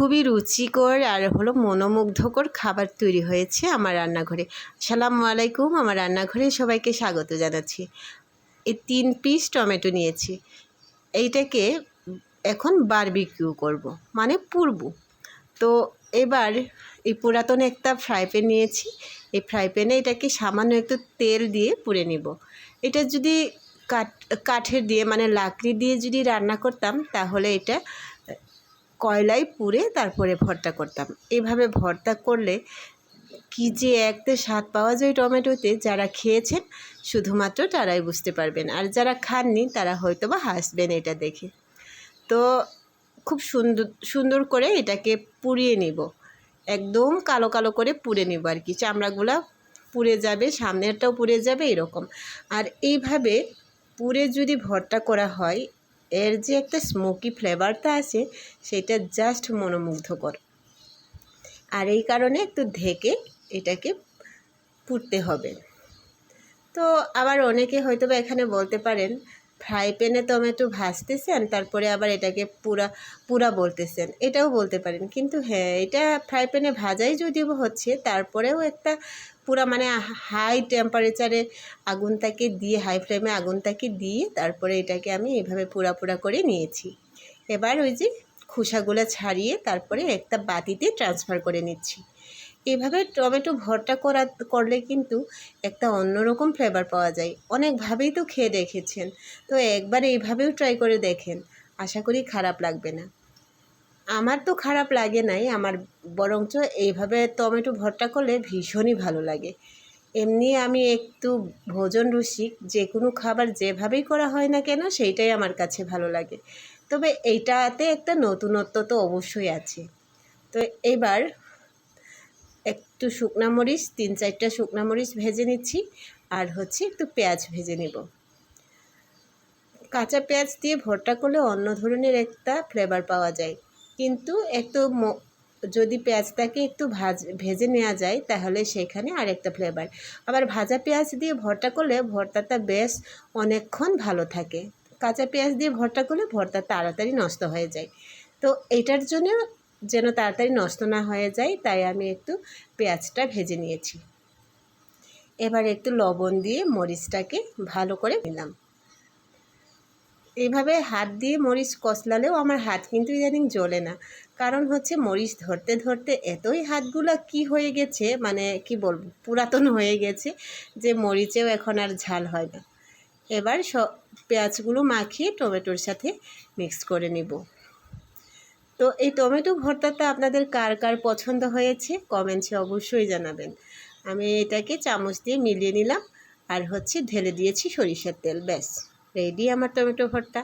খুবই রুচিকর আর হলো মনোমুগ্ধকর খাবার তৈরি হয়েছে আমার রান্নাঘরে। সালামু আলাইকুম, আমার রান্নাঘরে সবাইকে স্বাগত জানাচ্ছি। এই তিন পিস টমেটো নিয়েছি। এইটাকে এখন বারবিকিউ করব মানে পুরবো। তো এবার এই পুরাতন একটা ফ্রাই প্যান নিয়েছি। এই ফ্রাই প্যানে এটাকে সামান্য একটু তেল দিয়ে পুড়ে নিব। এটা যদি কাঠ, কাঠের দিয়ে মানে লাকড়ি দিয়ে যদি রান্না করতাম, তাহলে এটা কয়লায় পুড়ে তারপরে ভর্তা করতাম। এভাবে ভর্তা করলে কি যে একটা স্বাদ পাওয়া যায় টমেটোতে, যারা খেয়েছেন শুধুমাত্র তারাই বুঝতে পারবেন। আর যারা খাননি, তারা হয়তো বা হাসবেন এটা দেখে। তো খুব সুন্দর সুন্দর করে এটাকে পুড়িয়ে নিব। একদম কালো কালো করে পুড়ে নিব আর কি। চামড়াগুলা পুড়ে যাবে, সামনেরটাও পুড়ে যাবে এরকম। আর এইভাবে পুড়ে যদি ভর্তা করা হয় এর যে একটা স্মোকি ফ্লেভারটা আছে, সেটা জাস্ট মনোমুগ্ধকর। আর এই কারণে একটু ঢেকে এটাকে পুড়তে হবে। তো আবার অনেকে হয়তো বা এখানে বলতে পারেন ফ্রাই প্যানে টমেটো ভাজতেছেন, তারপরে আবার এটাকে পুরা পুরা বলতেছেন। এটাও বলতে পারেন, কিন্তু হ্যাঁ এটা ফ্রাই প্যানে ভাজাই যদিও হচ্ছে, তারপরেও একটা পুরা মানে হাই টেম্পারেচারে আগুনটাকে দিয়ে, হাই ফ্লেমে আগুনটাকে দিয়ে, তারপরে এটাকে আমি এভাবে পুরা পুরা করে নিয়েছি। এবার ওই যে খোসাগুলো ছাড়িয়ে তারপরে একটা বাটিতে ট্রান্সফার করে নিচ্ছি। এভাবে টমেটো ভর্তা করা, করলে কিন্তু একটা অন্যরকম ফ্লেভার পাওয়া যায়। অনেকভাবেই তো খেয়ে দেখেছেন। তো একবার এইভাবেও ট্রাই করে দেখেন। আশা করি খারাপ লাগবে না। আমার তো খারাপ লাগে নাই, আমার বরঞ্চ এইভাবে টমেটো ভর্তা করলে ভীষণই ভালো লাগে। এমনি আমি একটু ভোজন রসিক, যে কোনো খাবার যেভাবেই করা হয় না কেন, সেইটাই আমার কাছে ভালো লাগে। তবে এইটাতে একটা নতুনত্ব তো অবশ্যই আছে। তো এবার একটু শুকনা মরিচ, তিন চারটা শুকনা মরিচ ভেজে নিচ্ছি আর হচ্ছে একটু পেঁয়াজ ভেজে নেব। কাঁচা পেঁয়াজ দিয়ে ভর্তা করলে অন্য ধরনের একটা ফ্লেভার পাওয়া যায়। কিন্তু একটু যদি পেঁয়াজটাকে একটু ভাজ, ভেজে নেওয়া যায় তাহলে সেখানে আরেকটা ফ্লেভার আবার ভাজা পেঁয়াজ দিয়ে ভর্তা করলে ভর্তাটা বেশ অনেকক্ষণ ভালো থাকে। কাঁচা পেঁয়াজ দিয়ে ভর্তা করলে ভর্তা তাড়াতাড়ি নষ্ট হয়ে যায়। তো এটার জন্য যেন তাড়াতাড়ি নষ্ট না হয়ে যায়, তাই আমি একটু পেঁয়াজটা ভেজে নিয়েছি। এবার একটু লবণ দিয়ে মরিচটাকে ভালো করে নিলাম। এইভাবে হাত দিয়ে মরিচ কষলালেও আমার হাত কিন্তু ইদানিং জ্বলে না। কারণ হচ্ছে মরিচ ধরতে ধরতে এতই হাতগুলো কি হয়ে গেছে মানে কি বলব, পুরাতন হয়ে গেছে যে মরিচেও এখন আর ঝাল হয় না। এবার সব পেঁয়াজগুলো মাখিয়ে টমেটোর সাথে মিক্স করে নেব। তো এই টমেটো ভর্তাটা আপনাদের কার কার পছন্দ হয়েছে কমেন্টসে অবশ্যই জানাবেন। আমি এটাকে চামচ দিয়ে মিলিয়ে নিলাম আর হচ্ছে ঢেলে দিয়েছি সরিষার তেল, ব্যাস। রেডি আমার টমেটো ভর্তা।